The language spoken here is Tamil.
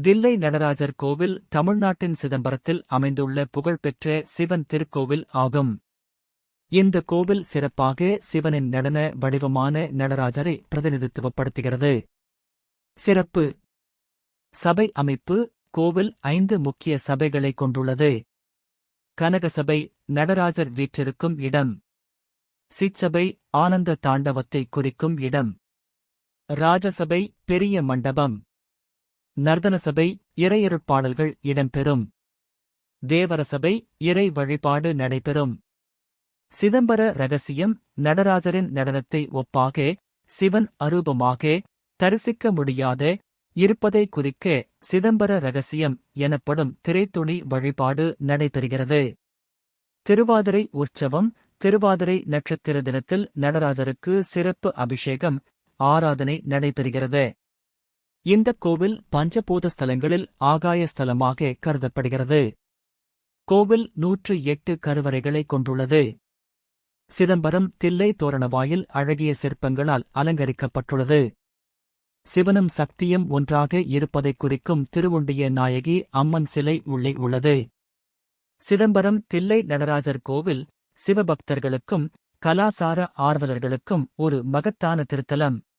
தில்லை நடராஜர் கோவில் தமிழ்நாட்டின் சிதம்பரத்தில் அமைந்துள்ள புகழ்பெற்ற சிவன் திருக்கோவில் ஆகும். இந்த கோவில் சிறப்பாக சிவனின் நடன வடிவமான நடராஜரை பிரதிநிதித்துவப்படுத்துகிறது. சிறப்பு. சபை அமைப்பு கோவில் ஐந்து முக்கிய சபைகளை கொண்டுள்ளது. கனகசபை நடராஜர் வீற்றிருக்கும் இடம். சிச்சபை ஆனந்த தாண்டவத்தை குறிக்கும் இடம். ராஜசபை பெரிய மண்டபம். நர்தனசபை இறையருட்பாடல்கள் இடம்பெறும். தேவரசபை இறை வழிபாடு நடைபெறும். சிதம்பர ரகசியம் நடராஜரின் நடனத்தை ஒப்பாக சிவன் அரூபமாக தரிசிக்க முடியாத இருப்பதை குறிக்க சிதம்பர ரகசியம் எனப்படும் திரைத்துணி வழிபாடு நடைபெறுகிறது. திருவாதிரை உற்சவம் திருவாதிரை நட்சத்திர தினத்தில் நடராஜருக்கு சிறப்பு அபிஷேகம் ஆராதனை நடைபெறுகிறது. இந்த கோவில் பஞ்சபூத ஸ்தலங்களில் ஆகாய ஸ்தலமாக கருதப்படுகிறது. கோவில் நூற்று எட்டு கருவறைகளை கொண்டுள்ளது. சிதம்பரம் தில்லை தோரணவாயில் அழகிய சிற்பங்களால் அலங்கரிக்கப்பட்டுள்ளது. சிவனும் சக்தியும் ஒன்றாக இருப்பதைக் குறிக்கும் திருவுண்டிய நாயகி அம்மன் சிலை உள்ளே உள்ளது. சிதம்பரம் தில்லை நடராஜர் கோவில் சிவபக்தர்களுக்கும் கலாசார ஆர்வலர்களுக்கும் ஒரு மகத்தான திருத்தலம்.